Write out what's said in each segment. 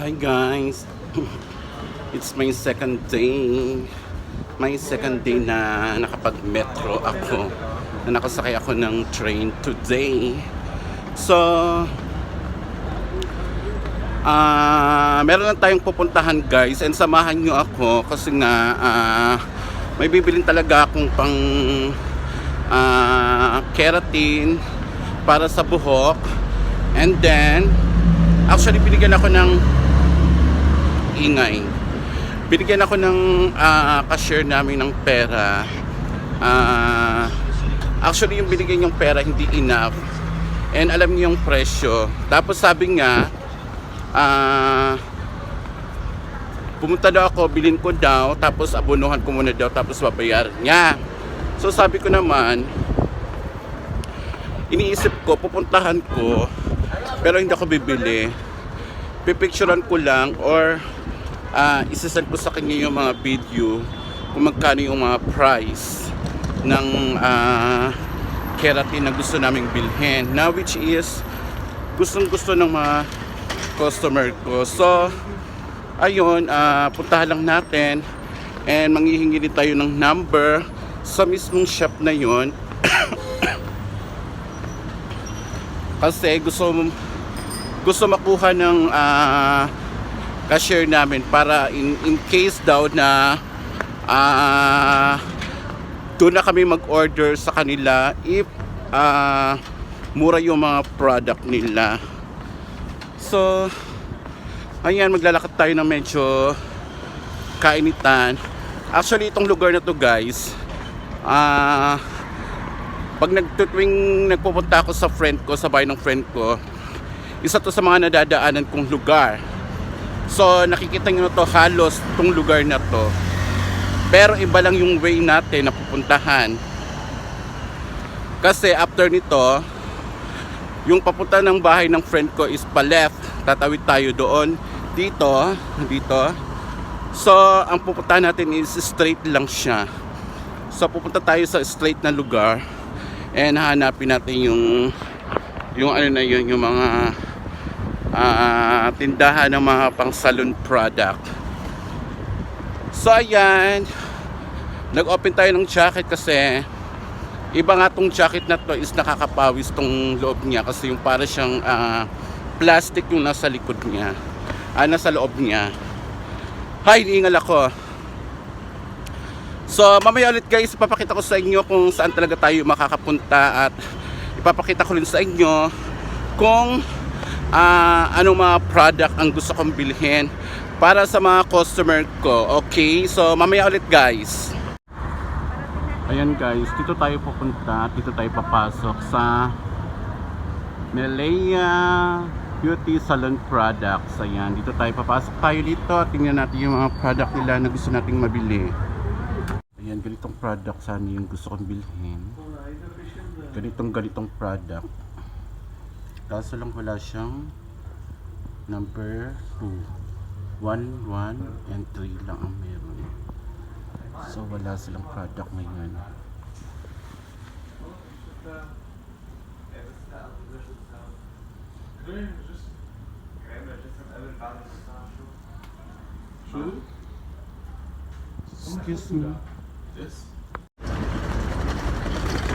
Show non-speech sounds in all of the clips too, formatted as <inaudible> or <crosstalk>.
Hi guys! <laughs> It's my second day. My second day na nakapag-metro ako. Na nakasakay ako ng train today. So, ah meron lang tayong pupuntahan guys and samahan nyo ako kasi nga ah, may bibilin talaga akong pang ah, keratin para sa buhok and then actually binigyan ako ng ingay binigyan ako ng ah, cashier namin ng pera Ah, actually yung binigyan yung pera hindi enough and alam niyo yung presyo tapos sabi nga ah pumunta daw ako, bilhin ko daw, tapos abunuhan ko muna daw, tapos babayaran niya. So sabi ko naman, iniisip ko, pupuntahan ko, pero hindi ako bibili. Pipicturean ko lang or uh, isasend ko sa kanya yung mga video kung magkano yung mga price ng ah, keratin na gusto naming bilhin. Now which is gustong gusto ng mga customer ko. So, ayun, ah, puntahan lang natin and manghihingi din tayo ng number sa mismong shop na yon <coughs> kasi gusto gusto makuha ng ah, cashier namin para in, in case daw na ah, doon na kami mag-order sa kanila if ah, mura yung mga product nila So, ayan, maglalakad tayo ng medyo kainitan. Actually, itong lugar na to guys, ah, pag nagtutuwing nagpupunta ako sa friend ko, sa bahay ng friend ko, isa to sa mga nadadaanan kong lugar. So, nakikita nyo to halos tong lugar na to. Pero iba lang yung way natin na pupuntahan. Kasi after nito, yung papunta ng bahay ng friend ko is pa left. Tatawid tayo doon. Dito, dito. So, ang pupuntahan natin is straight lang siya. So, pupunta tayo sa straight na lugar and hanapin natin yung yung ano na yun, yung mga ah, tindahan ng mga pang salon product. So, ayan. Nag-open tayo ng jacket kasi iba nga tong jacket na to is nakakapawis tong loob niya kasi yung para siyang ah, plastic yung nasa likod niya ah, nasa loob niya hay iniingal ako so mamaya ulit guys ipapakita ko sa inyo kung saan talaga tayo makakapunta at ipapakita ko rin sa inyo kung ah, anong mga product ang gusto kong bilhin para sa mga customer ko okay so mamaya ulit guys Ayan guys, dito tayo pupunta, dito tayo papasok sa Melea Beauty Salon Products. Ayan, dito tayo papasok tayo dito. Tingnan natin yung mga product nila na gusto nating mabili. Ayan, ganitong product sana yung gusto kong bilhin. Ganitong ganitong product. Kaso lang wala siyang number 2. 1, 1, and 3 lang ang meron. So wala silang product ngayon. Excuse me.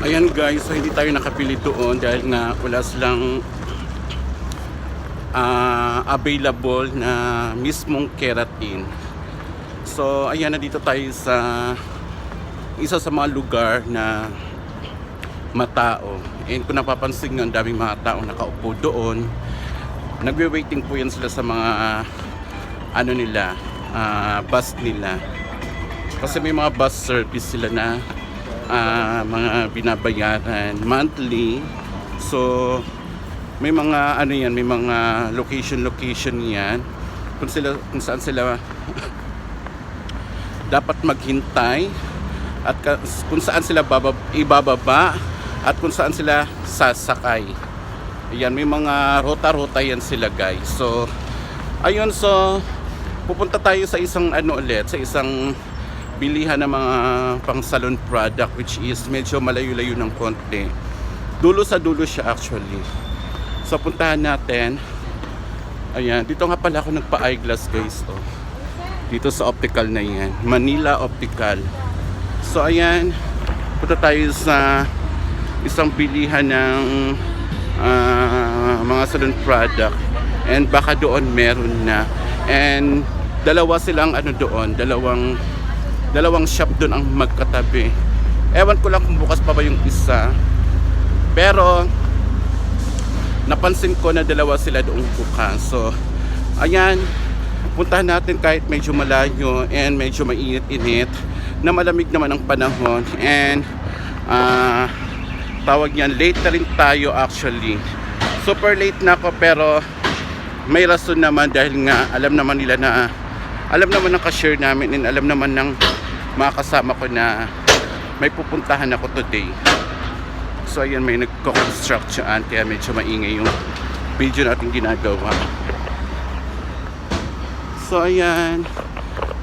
Ayan guys, so hindi tayo nakapili doon dahil nga wala silang ah, available na mismong keratin. So, ayan na dito tayo sa isa sa mga lugar na matao. And kung napapansin nyo, ang daming mga tao nakaupo doon. Nagwe-waiting po yan sila sa mga ano nila, ah, bus nila. Kasi may mga bus service sila na ah, mga binabayaran monthly. So, may mga ano yan, may mga location location yan. Kung sila kung saan sila <laughs> dapat maghintay at kung saan sila babab, ibababa at kung saan sila sasakay. Ayan, may mga rota-rota yan sila guys. So, ayun so pupunta tayo sa isang ano ulit, sa isang bilihan ng mga pang salon product which is medyo malayo-layo ng konti. Dulo sa dulo siya actually. So puntahan natin Ayan, dito nga pala ako nagpa-eyeglass guys. Oh. Dito sa optical na yan. Manila Optical. So ayan, punta tayo sa isang bilihan ng ah, mga salon product. And baka doon meron na. And dalawa silang ano doon, dalawang dalawang shop doon ang magkatabi. Ewan ko lang kung bukas pa ba yung isa. Pero napansin ko na dalawa sila doong bukas. So, ayan, puntahan natin kahit medyo malayo and medyo mainit-init na malamig naman ang panahon and ah tawag niyan, late na rin tayo actually. Super late na ako pero may rason naman dahil nga alam naman nila na alam naman ng cashier namin and alam naman ng mga kasama ko na may pupuntahan ako today. So ayan may nagko-construct siyan kaya medyo maingay yung video natin ginagawa. So ayan.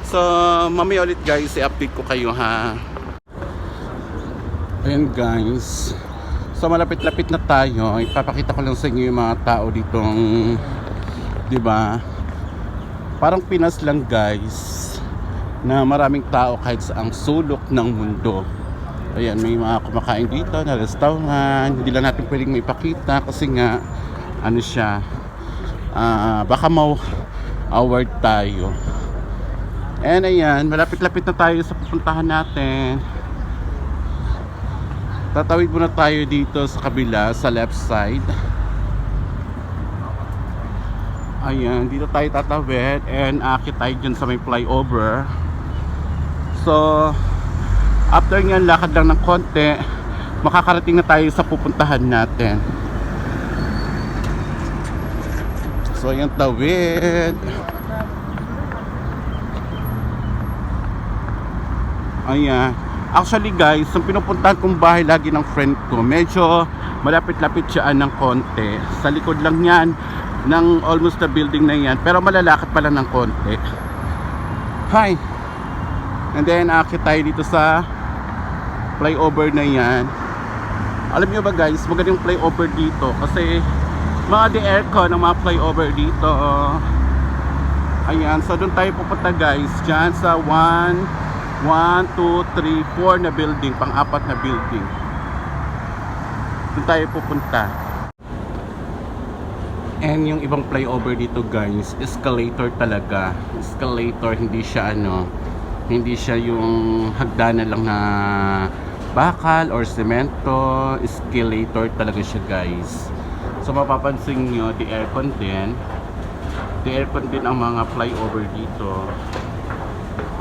So mamaya ulit guys i-update ko kayo ha. Ayan guys. So malapit-lapit na tayo. Ipapakita ko lang sa inyo yung mga tao ditong 'di ba? Parang Pinas lang guys na maraming tao kahit sa ang sulok ng mundo. Ayan, may mga kumakain dito na restaurant. Hindi lang natin pwedeng maipakita kasi nga, ano siya, ah, baka mau award tayo. And ayan, malapit-lapit na tayo sa pupuntahan natin. Tatawid muna tayo dito sa kabila, sa left side. Ayan, dito tayo tatawid and akit tayo dyan sa may flyover. So, after nyan, lakad lang ng konti, makakarating na tayo sa pupuntahan natin. So, ayan tawid. Ayan. Actually guys, yung pinupuntahan kong bahay lagi ng friend ko, medyo malapit-lapit siya ng konti. Sa likod lang yan ng almost the building na yan. Pero malalakad pa lang ng konti. Hi! And then, akit tayo dito sa flyover na yan. Alam niyo ba guys, magandang flyover dito kasi mga de-aircon ng mga flyover dito. oh. Ayan, so doon tayo pupunta guys. Diyan sa 1, 1, 2, 3, 4 na building, pang-apat na building. Doon tayo pupunta. And yung ibang flyover dito guys, escalator talaga. Escalator, hindi siya ano, hindi siya yung hagdanan lang na bakal or semento. Escalator talaga siya guys. So mapapansin nyo, the aircon din. The aircon din ang mga flyover dito.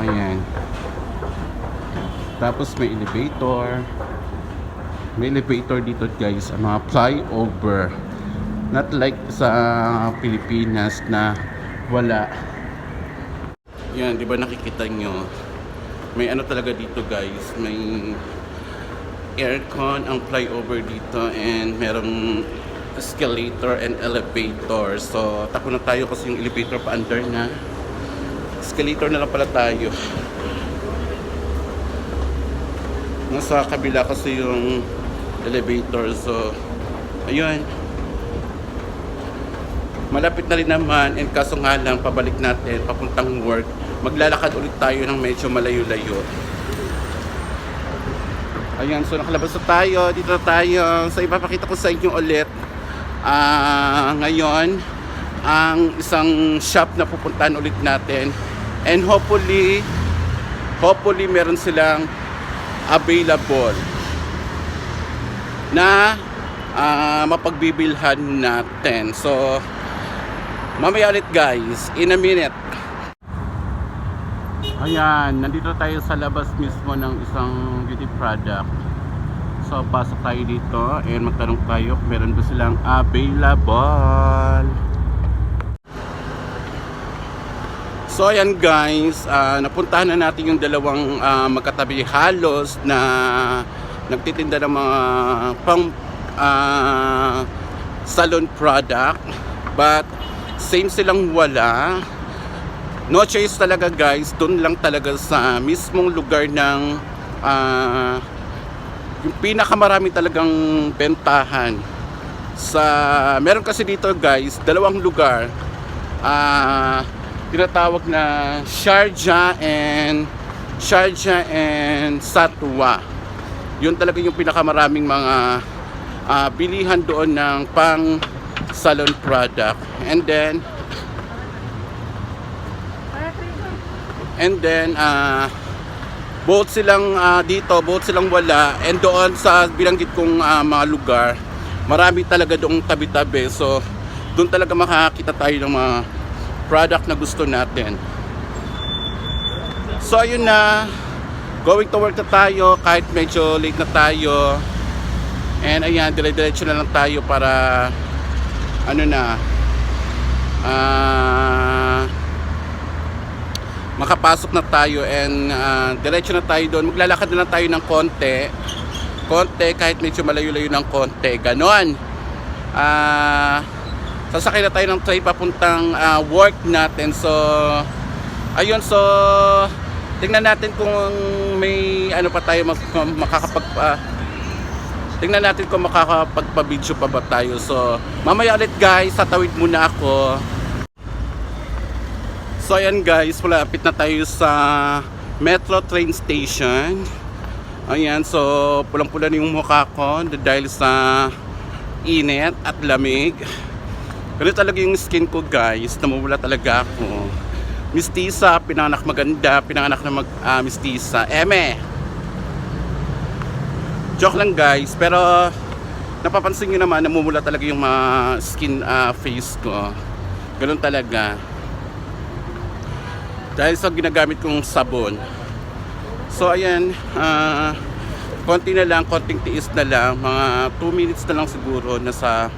Ayan. Tapos may elevator. May elevator dito guys, ang mga flyover. Not like sa Pilipinas na wala. Yan, di ba nakikita nyo? May ano talaga dito guys, may aircon ang flyover dito and merong escalator and elevator. So, tako na tayo kasi yung elevator pa under na. Escalator na lang pala tayo. Nasa kabila kasi yung elevator. So, ayun. Malapit na rin naman and kaso nga lang pabalik natin papuntang work. Maglalakad ulit tayo ng medyo malayo-layo. Ayan, so nakalabas na tayo. Dito tayo. So ipapakita ko sa inyo ulit. Ah, ngayon, ang isang shop na pupuntahan ulit natin. And hopefully, hopefully meron silang available na ah, mapagbibilhan natin. So, mamaya ulit guys, in a minute. Ayan, nandito tayo sa labas mismo ng isang beauty product. So, pasok tayo dito and magtanong tayo kung meron ba silang available. So, ayan guys, ah, napuntahan na natin yung dalawang ah, magkatabi halos na nagtitinda ng mga pang ah, salon product. But, same silang wala. No choice talaga guys, doon lang talaga sa mismong lugar ng ah, yung pinakamarami talagang bentahan sa meron kasi dito guys dalawang lugar ah tinatawag na Sharjah and Sharjah and Satwa. Yun talaga yung pinakamaraming mga ah, bilihan doon ng pang salon product. And then And then ah both silang ah, dito, both silang wala and doon sa binanggit kong ah, mga lugar, marami talaga doong tabi-tabi. So doon talaga makakita tayo ng mga product na gusto natin. So ayun na, going to work na tayo kahit medyo late na tayo. And ayan, dire-diretso na lang tayo para ano na ah makapasok na tayo and ah, diretso na tayo doon. Maglalakad na lang tayo ng konti. Konti kahit medyo malayo-layo ng konti. Ganon. Ah sasakay na tayo ng train papuntang ah, work natin. So ayun so tingnan natin kung may ano pa tayo mag, makakapag ah, tingnan natin kung makakapagpa-video pa ba tayo. So mamaya ulit guys, tatawid muna ako. So ayan guys, malapit na tayo sa Metro Train Station. Ayan, so pulang-pula na yung mukha ko dahil sa init at lamig. Ganito talaga yung skin ko guys, namumula talaga ako. Mistisa, pinanganak maganda, pinanganak na mag, ah, mistisa. Eme! Joke lang guys, pero napapansin nyo naman, namumula talaga yung mga skin ah, face ko. Ganun talaga dahil sa ginagamit kong sabon. So ayan, ah konti na lang, konting tiis na lang, mga 2 minutes na lang siguro nasa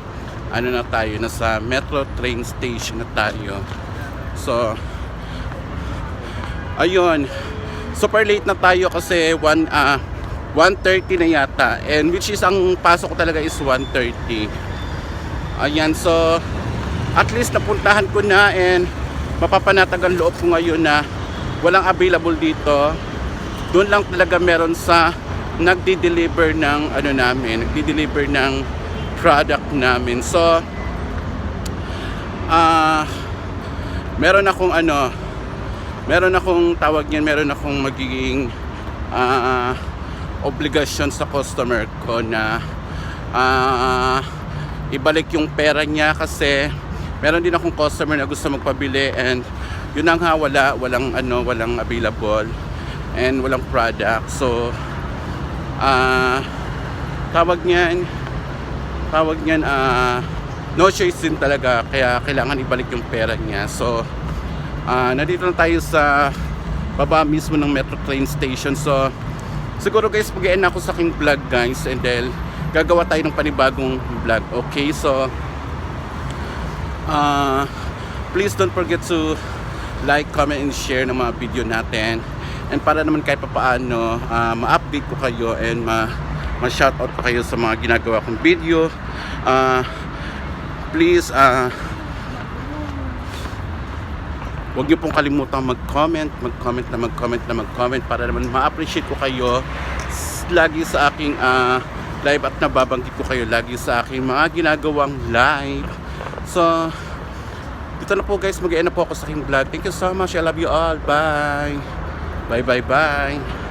ano na tayo, nasa metro train station na tayo. So ayun, super late na tayo kasi 1 ah 1.30 na yata and which is ang pasok ko talaga is 1.30 ayan so at least napuntahan ko na and mapapanatag ang loob ko ngayon na walang available dito. Doon lang talaga meron sa nagdi-deliver ng ano namin, nagdi-deliver ng product namin. So ah meron akong ano, meron akong tawag niyan, meron akong magiging ah obligasyon sa customer ko na ah ibalik yung pera niya kasi meron din akong customer na gusto magpabili and yun ang nga wala walang ano walang available and walang product. So ah tawag niyan tawag niyan ah no choice din talaga. Kaya kailangan ibalik yung pera niya. So ah nandito na tayo sa baba mismo ng metro train station. So siguro guys mag ako sa aking vlog guys and then gagawa tayo ng panibagong vlog okay? So uh, please don't forget to like, comment, and share ng mga video natin. And para naman kahit papaano uh, ma-update ko kayo and ma ma-shoutout ko kayo sa mga ginagawa kong video. Uh, please uh, Huwag niyo pong kalimutang mag-comment, mag-comment na mag-comment na mag-comment para naman ma-appreciate ko kayo lagi sa aking ah, live at nababanggit ko kayo lagi sa aking mga ginagawang live. So, dito na po guys, mag na po ako sa aking vlog. Thank you so much. I love you all. Bye. Bye, bye, bye.